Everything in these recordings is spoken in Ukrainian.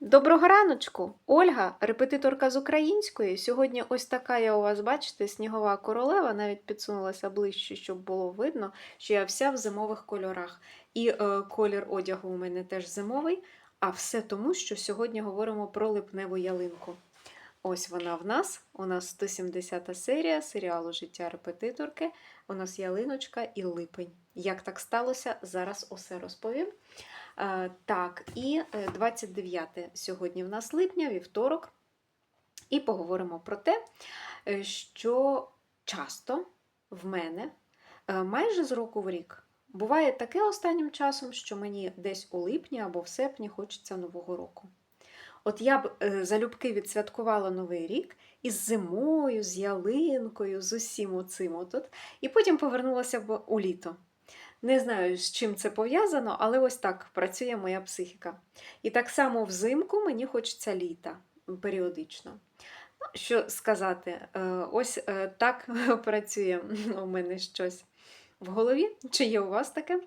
Доброго раночку! Ольга, репетиторка з української. Сьогодні ось така я у вас, бачите, снігова королева, навіть підсунулася ближче, щоб було видно, що я вся в зимових кольорах. І е, колір одягу у мене теж зимовий, а все тому, що сьогодні говоримо про липневу ялинку. Ось вона в нас. У нас 170 серія серіалу Життя репетиторки. У нас ялиночка і липень. Як так сталося, зараз усе розповім. Е, Так, і е, 29 сьогодні в нас липня, вівторок. І поговоримо про те, е, що часто в мене е, майже з року в рік буває таке останнім часом, що мені десь у липні або в серпні хочеться Нового року. От я б е, залюбки відсвяткувала Новий рік із зимою, з ялинкою, з усім оцим отут, і потім повернулася б у літо. Не знаю, з чим це пов'язано, але ось так працює моя психіка. І так само взимку мені хочеться літа періодично. Ну, що сказати, е, ось е, так працює у мене щось в голові. Чи є у вас таке?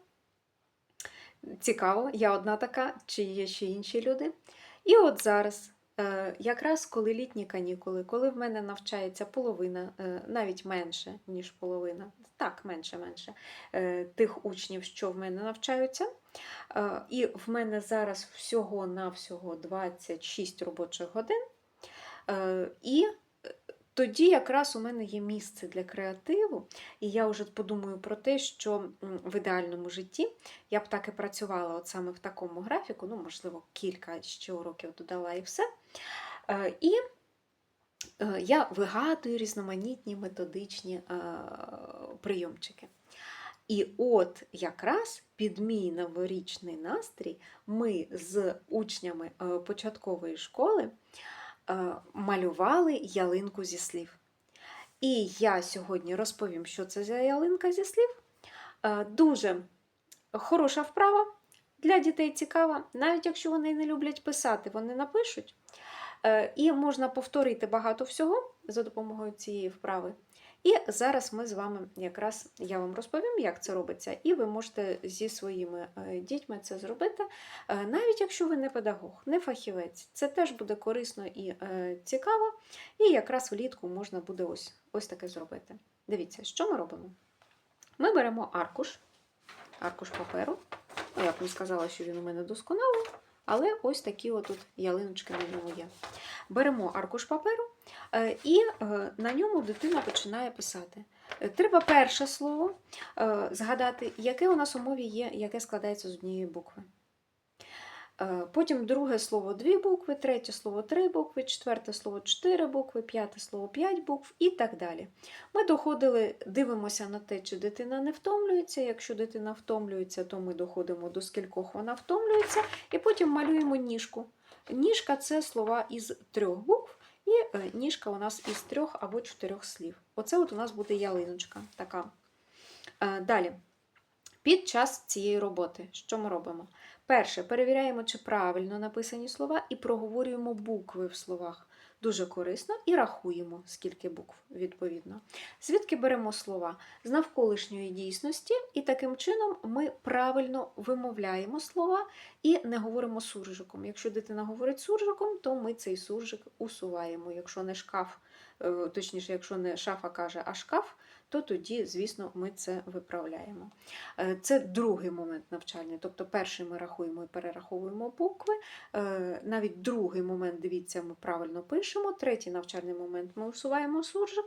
Цікаво, я одна така, чи є ще інші люди. І от зараз, якраз коли літні канікули, коли в мене навчається половина, е, навіть менше, ніж половина, так, менше-менше, е, тих учнів, що в мене навчаються. Е, І в мене зараз всього-навсього 26 робочих годин. Е, І е, тоді якраз у мене є місце для креативу, і я вже подумаю про те, що в ідеальному житті я б так і працювала от саме в такому графіку, ну, можливо, кілька ще уроків додала і все. Е, І е, я вигадую різноманітні методичні е, прийомчики. І от якраз під мій новорічний настрій ми з учнями початкової школи малювали ялинку зі слів. І я сьогодні розповім, що це за ялинка зі слів. Е, Дуже хороша вправа для дітей цікава, навіть якщо вони не люблять писати, вони напишуть. Е, І можна повторити багато всього за допомогою цієї вправи. І зараз ми з вами якраз я вам розповім, як це робиться, і ви можете зі своїми е, дітьми це зробити, е, навіть якщо ви не педагог, не фахівець. Це теж буде корисно і е, цікаво. І якраз влітку можна буде ось, ось таке зробити. Дивіться, що ми робимо? Ми беремо аркуш, аркуш паперу. Я б не сказала, що він у мене досконалий, але ось такі отут ялиночки на ньому є. Беремо аркуш паперу і е, на ньому дитина починає писати. Е, Треба перше слово е, згадати, яке у нас у мові є, яке складається з однієї букви. Е, Потім друге слово дві букви, третє слово три букви, четверте слово чотири букви, п'яте слово п'ять букв і так далі. Ми доходили, дивимося на те, чи дитина не втомлюється. Якщо дитина втомлюється, то ми доходимо до скількох вона втомлюється, і потім малюємо ніжку. Ніжка це слова із трьох букв, і е, ніжка у нас із трьох або чотирьох слів. Оце от у нас буде ялиночка така. Е, Далі. Під час цієї роботи, що ми робимо? Перше, перевіряємо, чи правильно написані слова, і проговорюємо букви в словах. Дуже корисно і рахуємо, скільки букв відповідно. Звідки беремо слова? З навколишньої дійсності, і таким чином ми правильно вимовляємо слова і не говоримо суржиком. Якщо дитина говорить суржиком, то ми цей суржик усуваємо. Якщо не шкаф, точніше, якщо не шафа каже, а шкаф, то тоді, звісно, ми це виправляємо. Е, Це другий момент навчальний. Тобто, перший ми рахуємо і перераховуємо букви. Е, Навіть другий момент, дивіться, ми правильно пишемо. Третій навчальний момент ми усуваємо суржик,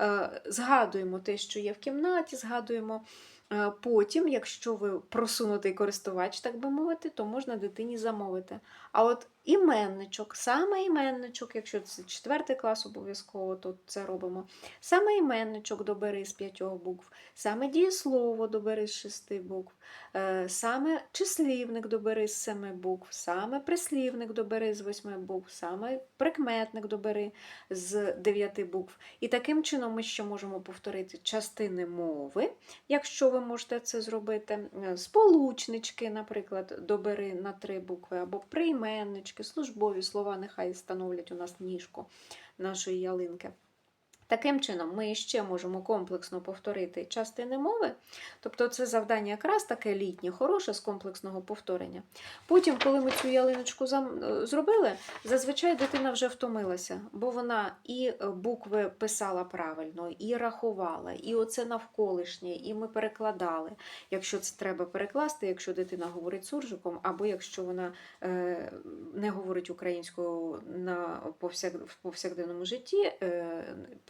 Е, згадуємо те, що є в кімнаті, згадуємо. Е, Потім, якщо ви просунутий користувач, так би мовити, то можна дитині замовити. А от іменничок, саме іменничок, якщо це четвертий клас обов'язково, то це робимо. Саме іменничок добери з п'ятьох букв, саме дієслово добери з шести букв, е, саме числівник добери з семи букв, саме прислівник добери з восьми букв, саме прикметник добери з дев'яти букв. І таким чином ми ще можемо повторити частини мови, якщо ви можете це зробити. Е, Сполучнички, наприклад, добери на три букви, або прийменнички, службові слова, нехай становлять у нас ніжку нашої ялинки. Таким чином, ми ще можемо комплексно повторити частини мови. Тобто це завдання якраз таке літнє, хороше з комплексного повторення. Потім, коли ми цю ялиночку е, зробили, зазвичай дитина вже втомилася, бо вона і е, букви писала правильно, і рахувала, і оце навколишнє, і ми перекладали. Якщо це треба перекласти, якщо дитина говорить суржиком, або якщо вона е, не говорить українською на повсякденному житті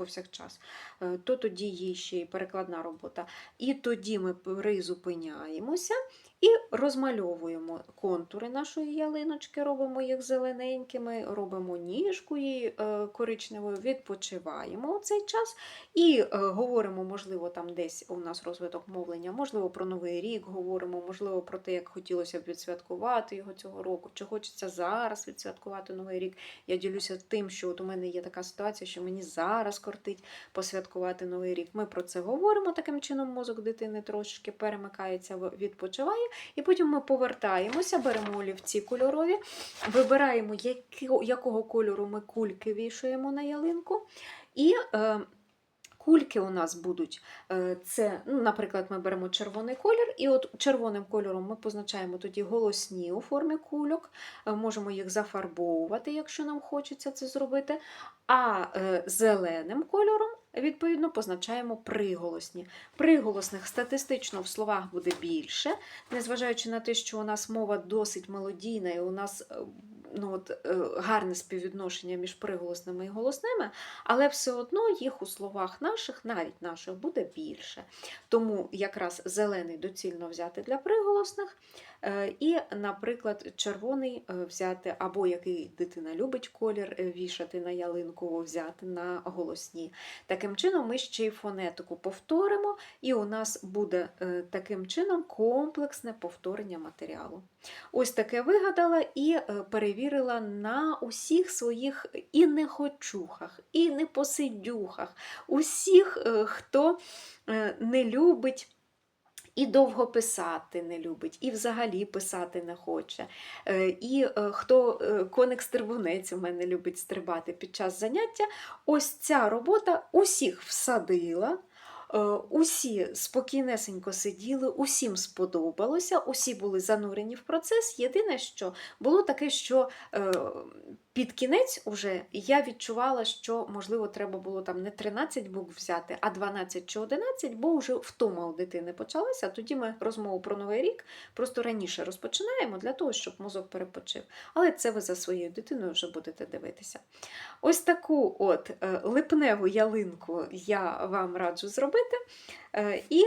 повсякчас, е, то тоді є ще й перекладна робота. І тоді ми призупиняємося і розмальовуємо контури нашої ялиночки, робимо їх зелененькими, робимо ніжку її е, коричневою, відпочиваємо у цей час і е, говоримо, можливо, там десь у нас розвиток мовлення, можливо, про новий рік говоримо, можливо, про те, як хотілося б відсвяткувати його цього року, чи хочеться зараз відсвяткувати новий рік. Я ділюся тим, що от у мене є така ситуація, що мені зараз кортить посвяткувати новий рік. Ми про це говоримо. Таким чином, мозок дитини трошечки перемикається, відпочиває, і потім ми повертаємося, беремо олівці кольорові, вибираємо, якого кольору ми кульки вішаємо на ялинку. І е, кульки у нас будуть е, це, ну, наприклад, ми беремо червоний колір, і от червоним кольором ми позначаємо тоді голосні у формі кульок, е, можемо їх зафарбовувати, якщо нам хочеться це зробити. А зеленим кольором, відповідно, позначаємо приголосні. Приголосних статистично в словах буде більше, незважаючи на те, що у нас мова досить мелодійна, і у нас е, ну, от, е, гарне співвідношення між приголосними і голосними, але все одно їх у словах наших, навіть наших, буде більше. Тому якраз зелений доцільно взяти для приголосних, е, і, наприклад, червоний е, взяти, або який дитина любить колір, вішати на ялинку, взяти на голосні. Таким чином, ми ще й фонетику повторимо, і у нас буде таким чином комплексне повторення матеріалу. Ось таке вигадала і е, перевірила на усіх своїх і нехочухах, і непосидюхах, усіх, е, хто е, не любить. І довго писати не любить, і взагалі писати не хоче. Е, І хто е, коник-стрибунець у мене любить стрибати під час заняття, ось ця робота усіх всадила. Е, Усі спокійнесенько сиділи, усім сподобалося, усі були занурені в процес. Єдине, що було таке, що е, під кінець уже я відчувала, що можливо треба було там не 13 букв взяти, а 12 чи 11, бо вже втома у дитини почалася. Тоді ми розмову про новий рік просто раніше розпочинаємо для того, щоб мозок перепочив. Але це ви за своєю дитиною вже будете дивитися. Ось таку от е, липневу ялинку я вам раджу зробити. Е, І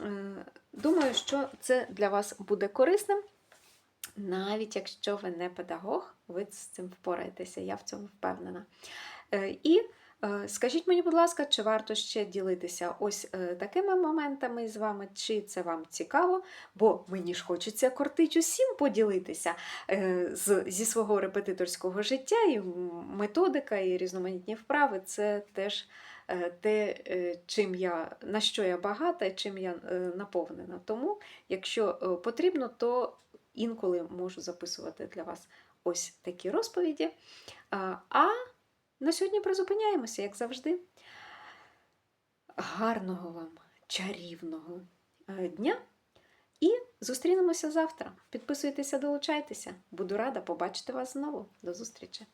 е, думаю, що це для вас буде корисним. Навіть якщо ви не педагог, ви з цим впораєтеся, я в цьому впевнена. Е, І скажіть мені, будь ласка, чи варто ще ділитися ось е, такими моментами з вами, чи це вам цікаво, бо мені ж хочеться кортить усім поділитися е, зі свого репетиторського життя, і методика, і різноманітні вправи це теж е, те, е, чим я, на що я багата і чим я е, наповнена. Тому, якщо е, потрібно, то інколи можу записувати для вас ось такі розповіді. А на сьогодні призупиняємося, як завжди. Гарного вам, чарівного е, дня! І зустрінемося завтра. Підписуйтеся, долучайтеся. Буду рада побачити вас знову. До зустрічі!